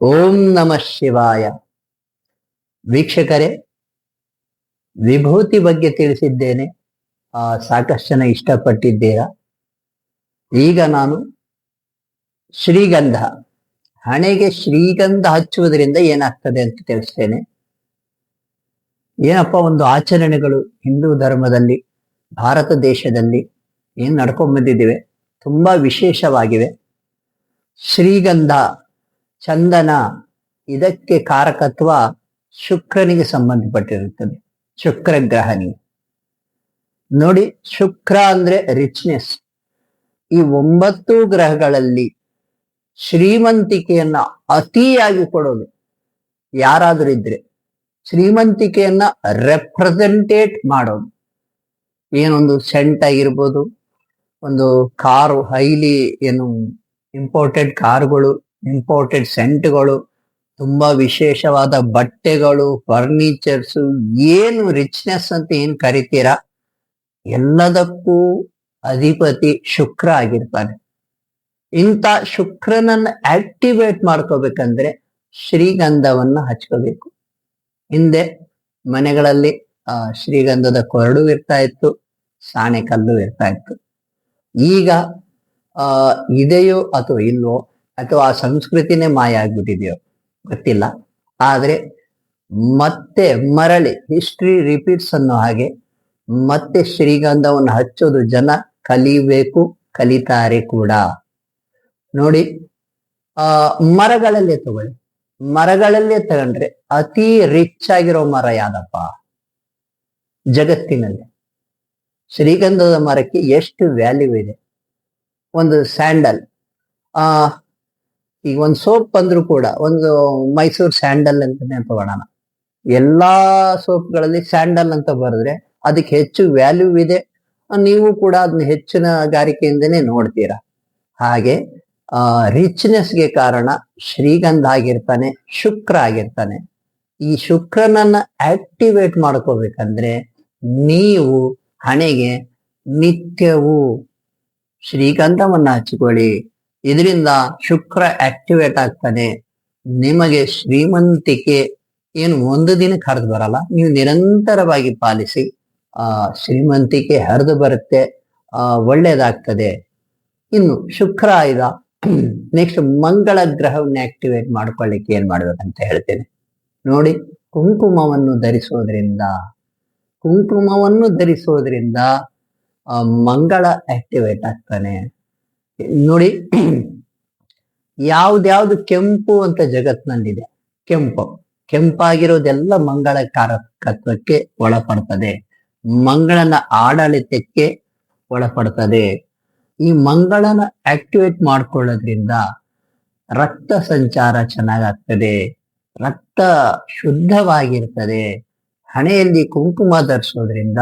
ಓಂ ನಮಃ ಶಿವಾಯ. ವೀಕ್ಷಕರೇ ವಿಭೂತಿ ಬಗ್ಗೆ ತಿಳಿಸಿದ್ದೇನೆ. ಆ, ಸಾಕಷ್ಟು ಜನ ಇಷ್ಟಪಟ್ಟಿದ್ದೀರಾ? ಈಗ ನಾನು ಶ್ರೀಗಂಧ ಹಣೆಗೆ ಶ್ರೀಗಂಧ ಹಚ್ಚುವುದರಿಂದ ಏನಾಗ್ತದೆ ಅಂತ ತಿಳಿಸ್ತೇನೆ. ಏನಪ್ಪ ಒಂದು ಆಚರಣೆಗಳು ಹಿಂದೂ ಧರ್ಮದಲ್ಲಿ ಭಾರತ ದೇಶದಲ್ಲಿ ಏನ್ ನಡ್ಕೊಂಡ್ ಬಂದಿದ್ದೀವಿ? ತುಂಬಾ ವಿಶೇಷವಾಗಿವೆ. ಶ್ರೀಗಂಧ ಚಂದನ ಇದಕ್ಕೆ ಕಾರಕತ್ವ ಶುಕ್ರನಿಗೆ ಸಂಬಂಧಪಟ್ಟಿರುತ್ತದೆ. ಶುಕ್ರ ಗ್ರಹನಿಗೆ ನೋಡಿ, ಶುಕ್ರ ಅಂದ್ರೆ ರಿಚ್ನೆಸ್ ಈ ಒಂಬತ್ತು ಗ್ರಹಗಳಲ್ಲಿ ಶ್ರೀಮಂತಿಕೆಯನ್ನ ಅತಿಯಾಗಿ ಕೊಡೋದು ಯಾರಾದರೂ ಇದ್ರೆ ಶ್ರೀಮಂತಿಕೆಯನ್ನ ರೆಪ್ರೆಸೆಂಟೇಟ್ ಮಾಡೋದು. ಏನೊಂದು ಸೆಂಟ್ ಆಗಿರ್ಬೋದು, ಒಂದು ಕಾರು, ಹೈಲಿ ಏನು ಇಂಪೋರ್ಟೆಡ್ ಕಾರುಗಳು ಇಂಪೋರ್ಟೆಡ್ ಸೆಂಟ್ಗಳು ತುಂಬಾ ವಿಶೇಷವಾದ ಬಟ್ಟೆಗಳು ಫರ್ನಿಚರ್ಸ್ ಏನು ರಿಚ್ನೆಸ್ ಅಂತ ಏನ್ ಕರಿತೀರಾ? ಎಲ್ಲದಕ್ಕೂ ಅಧಿಪತಿ ಶುಕ್ರ ಆಗಿರ್ತಾನೆ. ಇಂಥ ಶುಕ್ರನನ್ನ ಆಕ್ಟಿವೇಟ್ ಮಾಡ್ಕೋಬೇಕಂದ್ರೆ ಶ್ರೀಗಂಧವನ್ನ ಹಚ್ಕೋಬೇಕು. ಹಿಂದೆ ಮನೆಗಳಲ್ಲಿ ಶ್ರೀಗಂಧದ ಕೊರಡು ಇರ್ತಾ ಇತ್ತು, ಸಾಣೆ ಕಲ್ಲು ಇರ್ತಾ ಇತ್ತು. ಈಗ ಇದೆಯೋ ಅಥವಾ ಇಲ್ವೋ ಅಥವಾ ಆ ಸಂಸ್ಕೃತಿನೇ ಮಾಯ ಆಗ್ಬಿಟ್ಟಿದೆಯೋ ಗೊತ್ತಿಲ್ಲ. ಆದ್ರೆ ಮತ್ತೆ ಮರಳಿ ಹಿಸ್ಟ್ರಿ ರಿಪೀಟ್ಸ್ ಅನ್ನೋ ಹಾಗೆ ಮತ್ತೆ ಶ್ರೀಗಂಧವನ್ನು ಹಚ್ಚೋದು ಜನ ಕಲಿಬೇಕು, ಕಲಿತಾರೆ ಕೂಡ. ನೋಡಿ, ಆ, ಮರಗಳಲ್ಲೇ ತಗೊಳ್ಳಿ. ಮರಗಳಲ್ಲೇ ತಗೊಂಡ್ರೆ ಅತಿ ರಿಚ್ ಆಗಿರೋ ಮರ ಯಾವ್ದಪ್ಪ? ಜಗತ್ತಿನಲ್ಲಿ. ಶ್ರೀಗಂಧದ ಮರಕ್ಕೆ ಎಷ್ಟು ವ್ಯಾಲ್ಯೂ ಇದೆ? ಒಂದು ಸ್ಯಾಂಡಲ್ ಆ ಈಗ ಒಂದು ಸೋಪ್ ಬಂದರೂ ಕೂಡ, ಒಂದು ಮೈಸೂರು ಸ್ಯಾಂಡಲ್ ಅಂತಾನೆ ತಗೊಳ್ಳೋಣ ಎಲ್ಲಾ ಸೋಪ್ಗಳಲ್ಲಿ ಸ್ಯಾಂಡಲ್ ಅಂತ ಬರೆದ್ರೆ ಅದಕ್ಕೆ ಹೆಚ್ಚು ವ್ಯಾಲ್ಯೂ ಇದೆ. ನೀವು ಕೂಡ ಅದನ್ನ ಹೆಚ್ಚಿನ ಗಾರಿಕೆಯಿಂದನೇ ನೋಡ್ತೀರಾ. ಹಾಗೆ, ಆ, ರಿಚ್ನೆಸ್ಗೆ ಕಾರಣ ಶ್ರೀಗಂಧ ಆಗಿರ್ತಾನೆ, ಶುಕ್ರ ಆಗಿರ್ತಾನೆ. ಈ ಶುಕ್ರನನ್ನ ಆಕ್ಟಿವೇಟ್ ಮಾಡ್ಕೋಬೇಕಂದ್ರೆ ನೀವು ಹಣೆಗೆ ನಿತ್ಯವೂ ಶ್ರೀಗಂಧವನ್ನು ಹಚ್ಕೊಳ್ಳಿ. ಇದರಿಂದ ಶುಕ್ರ ಆಕ್ಟಿವೇಟ್ ಆಗ್ತಾನೆ. ನಿಮಗೆ ಶ್ರೀಮಂತಿಕೆ ಏನು ಒಂದು ದಿನಕ್ಕೆ ಹರಿದು ಬರಲ್ಲ. ನೀವು ನಿರಂತರವಾಗಿ ಪಾಲಿಸಿ, ಆ, ಶ್ರೀಮಂತಿಕೆ ಹರಿದು ಬರುತ್ತೆ. ಆ, ಒಳ್ಳೇದಾಗ್ತದೆ. ಇನ್ನು ಶುಕ್ರ ಆಯ್ದ ನೆಕ್ಸ್ಟ್ ಮಂಗಳ ಗ್ರಹವನ್ನ ಆಕ್ಟಿವೇಟ್ ಮಾಡ್ಕೊಳ್ಳಿಕ್ಕೆ ಏನ್ ಮಾಡ್ಬೇಕಂತ ಹೇಳ್ತೇನೆ. ನೋಡಿ, ಕುಂಕುಮವನ್ನು ಧರಿಸೋದ್ರಿಂದ ಕುಂಕುಮವನ್ನು ಧರಿಸೋದ್ರಿಂದ ಮಂಗಳ ಆಕ್ಟಿವೇಟ್ ಆಗ್ತಾನೆ. ನೋಡಿ, ಯಾವ್ದ್ಯಾವ್ದು ಕೆಂಪು ಅಂತ ಜಗತ್ನಲ್ಲಿದೆ. ಕೆಂಪು. ಕೆಂಪಾಗಿರೋದೆಲ್ಲ ಮಂಗಳ ಕಾರಕತ್ವಕ್ಕೆ ಒಳಪಡ್ತದೆ. ಮಂಗಳನ ಆಡಳಿತಕ್ಕೆ ಒಳಪಡ್ತದೆ. ಈ ಮಂಗಳನ ಆಕ್ಟಿವೇಟ್ ಮಾಡ್ಕೊಳ್ಳೋದ್ರಿಂದ ರಕ್ತ ಸಂಚಾರ ಚೆನ್ನಾಗಾಗ್ತದೆ. ರಕ್ತ ಶುದ್ಧವಾಗಿರ್ತದೆ. ಹಣೆಯಲ್ಲಿ ಕುಂಕುಮ ಧರಿಸೋದ್ರಿಂದ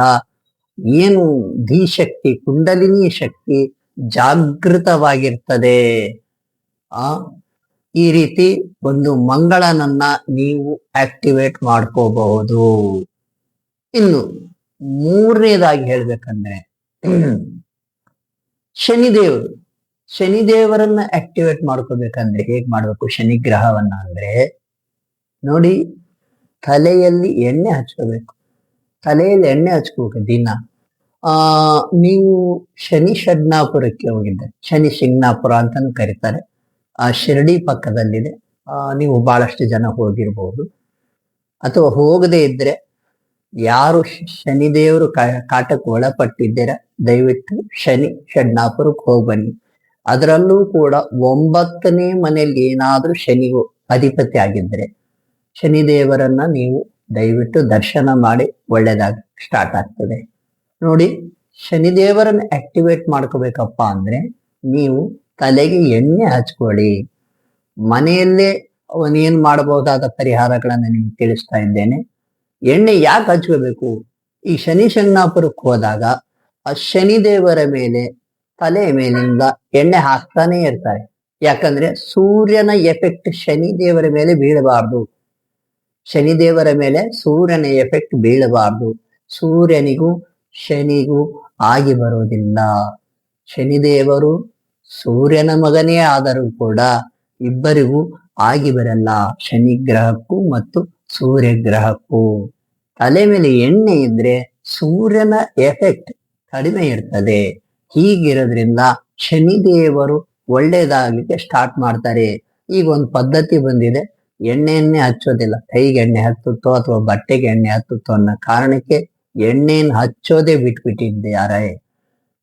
ಏನು ಧೀಶಕ್ತಿ ಕುಂಡಲಿನಿ ಶಕ್ತಿ ಜಾಗೃತವಾಗಿರ್ತದೆ. ಆ, ಈ ರೀತಿ ಒಂದು ಮಂಗಳನನ್ನ ನೀವು ಆಕ್ಟಿವೇಟ್ ಮಾಡ್ಕೋಬಹುದು. ಇನ್ನು ಮೂರನೇದಾಗಿ ಹೇಳ್ಬೇಕಂದ್ರೆ, ಶನಿದೇವರು. ಶನಿದೇವರನ್ನ ಆಕ್ಟಿವೇಟ್ ಮಾಡ್ಕೋಬೇಕಂದ್ರೆ ಹೇಗ್ ಮಾಡ್ಬೇಕು? ಶನಿ ಗ್ರಹವನ್ನ ಅಂದ್ರೆ, ನೋಡಿ, ತಲೆಯಲ್ಲಿ ಎಣ್ಣೆ ಹಚ್ಕೋಬೇಕು. ತಲೆಯಲ್ಲಿ ಎಣ್ಣೆ ಹಚ್ಕೋಬೇಕು ದಿನ. ಆ, ನೀವು ಶನಿ ಷಡ್ನಾಪುರಕ್ಕೆ ಹೋಗಿದ್ದೆ. ಶನಿ ಶಿಂಗ್ನಾಪುರ ಅಂತಾನು ಕರೀತಾರೆ. ಆ, ಶಿರಡಿ ಪಕ್ಕದಲ್ಲಿದೆ. ಆ, ನೀವು ಬಹಳಷ್ಟು ಜನ ಹೋಗಿರಬಹುದು ಅಥವಾ ಹೋಗದೆ ಇದ್ರೆ ಯಾರು ಶನಿದೇವರು ಕಾಟಕ್ಕೆ ಒಳಪಟ್ಟಿದ್ದೀರ, ದಯವಿಟ್ಟು ಶನಿ ಷಡ್ನಾಪುರಕ್ಕೆ ಹೋಗಿ ಬನ್ನಿ ಅದರಲ್ಲೂ ಕೂಡ ಒಂಬತ್ತನೇ ಮನೆಯಲ್ಲಿ ಏನಾದ್ರೂ ಶನಿಗೂ ಅಧಿಪತಿ ಆಗಿದ್ರೆ ಶನಿದೇವರನ್ನ ನೀವು ದಯವಿಟ್ಟು ದರ್ಶನ ಮಾಡಿ ಒಳ್ಳೇದಾಗ ಸ್ಟಾರ್ಟ್ ಆಗ್ತದೆ. ನೋಡಿ, ಶನಿದೇವರನ್ನ ಆಕ್ಟಿವೇಟ್ ಮಾಡ್ಕೋಬೇಕಪ್ಪ ಅಂದ್ರೆ ನೀವು ತಲೆಗೆ ಎಣ್ಣೆ ಹಚ್ಕೊಳ್ಳಿ. ಮನೆಯಲ್ಲೇ ಅವನೇನ್ ಮಾಡಬಹುದಾದ ಪರಿಹಾರಗಳನ್ನ ನಿಮ್ಗೆ ತಿಳಿಸ್ತಾ ಇದ್ದೇನೆ. ಎಣ್ಣೆ ಯಾಕೆ ಹಚ್ಕೋಬೇಕು? ಈ ಶನಿ ಶಂಗ್ನಾಪುರಕ್ಕೆ ಹೋದಾಗ ಆ ಶನಿದೇವರ ಮೇಲೆ ತಲೆಯ ಮೇಲಿಂದ ಎಣ್ಣೆ ಹಾಕ್ತಾನೆ ಇರ್ತಾರೆ. ಯಾಕಂದ್ರೆ ಸೂರ್ಯನ ಎಫೆಕ್ಟ್ ಶನಿದೇವರ ಮೇಲೆ ಬೀಳಬಾರ್ದು. ಶನಿದೇವರ ಮೇಲೆ ಸೂರ್ಯನ ಎಫೆಕ್ಟ್ ಬೀಳಬಾರ್ದು. ಸೂರ್ಯನಿಗೂ ಶನಿಗೂ ಆಗಿ ಬರೋದಿಲ್ಲ ಶನಿದೇವರು ಸೂರ್ಯನ ಮಗನೇ ಆದರೂ ಕೂಡ ಇಬ್ಬರಿಗೂ ಆಗಿ ಬರಲ್ಲ. ಶನಿ ಗ್ರಹಕ್ಕೂ ಮತ್ತು ಸೂರ್ಯ ಗ್ರಹಕ್ಕೂ. ತಲೆ ಮೇಲೆ ಎಣ್ಣೆ ಇದ್ರೆ ಸೂರ್ಯನ ಎಫೆಕ್ಟ್ ಕಡಿಮೆ ಇರ್ತದೆ. ಹೀಗಿರೋದ್ರಿಂದ ಶನಿದೇವರು ಒಳ್ಳೇದಾಗ್ಲಿಕ್ಕೆ ಸ್ಟಾರ್ಟ್ ಮಾಡ್ತಾರೆ. ಈಗ ಒಂದು ಪದ್ಧತಿ ಬಂದಿದೆ. ಎಣ್ಣೆಯನ್ನೇ ಹಚ್ಚೋದಿಲ್ಲ. ಕೈಗೆ ಎಣ್ಣೆ ಹತ್ತುತ್ತೋ ಅಥವಾ ಬಟ್ಟೆಗೆ ಎಣ್ಣೆ ಹತ್ತುತ್ತೋ ಅನ್ನೋ ಕಾರಣಕ್ಕೆ ಎಣ್ಣೆಯನ್ನು ಹಚ್ಚೋದೇ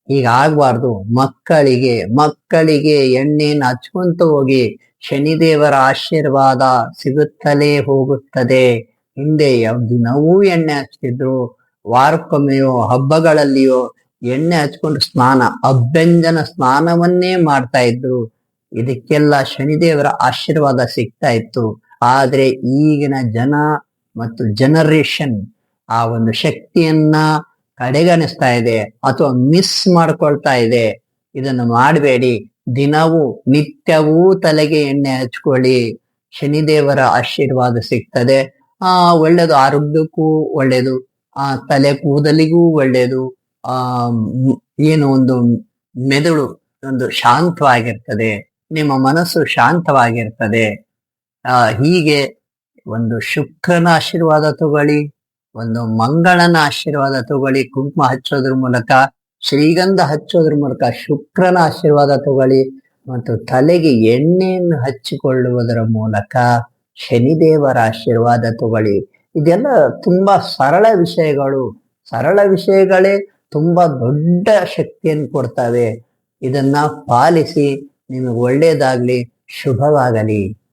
ಈಗ ಆಗಬಾರ್ದು. ಮಕ್ಕಳಿಗೆ ಮಕ್ಕಳಿಗೆ ಎಣ್ಣೆನ್ ಹಚ್ಕೊಂತ ಹೋಗಿ ಶನಿದೇವರ ಆಶೀರ್ವಾದ ಸಿಗುತ್ತಲೇ ಹೋಗುತ್ತದೆ. ಹಿಂದೆ ದಿನವೂ ಎಣ್ಣೆ ಹಚ್ತಿದ್ರು. ವಾರಕ್ಕೊಮ್ಮೆಯೋ ಹಬ್ಬಗಳಲ್ಲಿಯೋ ಎಣ್ಣೆ ಹಚ್ಕೊಂಡು ಸ್ನಾನ ಅಭ್ಯಂಜನ ಸ್ನಾನವನ್ನೇ ಮಾಡ್ತಾ ಇದ್ರು. ಇದಕ್ಕೆಲ್ಲ ಶನಿದೇವರ ಆಶೀರ್ವಾದ ಸಿಗ್ತಾ ಇತ್ತು. ಆದ್ರೆ ಈಗಿನ ಜನ ಮತ್ತು ಜನರೇಷನ್ ಆ ಒಂದು ಶಕ್ತಿಯನ್ನ ಕಡೆಗಣಿಸ್ತಾ ಇದೆ ಅಥವಾ ಮಿಸ್ ಮಾಡ್ಕೊಳ್ತಾ ಇದೆ. ಇದನ್ನು ಮಾಡಬೇಡಿ. ದಿನವೂ ನಿತ್ಯವೂ ತಲೆಗೆ ಎಣ್ಣೆ ಹಚ್ಕೊಳ್ಳಿ. ಶನಿದೇವರ ಆಶೀರ್ವಾದ ಸಿಗ್ತದೆ. ಆ, ಒಳ್ಳೇದು ಆರೋಗ್ಯಕ್ಕೂ ಒಳ್ಳೇದು. ಆ, ತಲೆ ಕೂದಲಿಗೂ ಒಳ್ಳೇದು. ಆ, ಏನು ಒಂದು ಮೆದುಳು ಒಂದು ಶಾಂತವಾಗಿರ್ತದೆ. ನಿಮ್ಮ ಮನಸ್ಸು ಶಾಂತವಾಗಿರ್ತದೆ. ಆ, ಹೀಗೆ ಒಂದು ಶುಕ್ರನ ಆಶೀರ್ವಾದ ತಗೊಳ್ಳಿ. ಒಂದು ಮಂಗಳನ ಆಶೀರ್ವಾದ ತಗೊಳ್ಳಿ, ಕುಂಕುಮ ಹಚ್ಚೋದ್ರ ಮೂಲಕ, ಶ್ರೀಗಂಧ ಹಚ್ಚೋದ್ರ ಮೂಲಕ, ಶುಕ್ರನ ಆಶೀರ್ವಾದ ತಗೊಳ್ಳಿ ಮತ್ತು ತಲೆಗೆ ಎಣ್ಣೆಯನ್ನು ಹಚ್ಚಿಕೊಳ್ಳುವುದರ ಮೂಲಕ ಶನಿದೇವರ ಆಶೀರ್ವಾದ ತಗೊಳ್ಳಿ. ಇದೆಲ್ಲ ತುಂಬಾ ಸರಳ ವಿಷಯಗಳು. ಸರಳ ವಿಷಯಗಳೇ ತುಂಬಾ ದೊಡ್ಡ ಶಕ್ತಿಯನ್ನು ಕೊಡ್ತವೆ. ಇದನ್ನ ಪಾಲಿಸಿ, ನಿಮಗೆ ಒಳ್ಳೆಯದಾಗಲಿ, ಶುಭವಾಗಲಿ.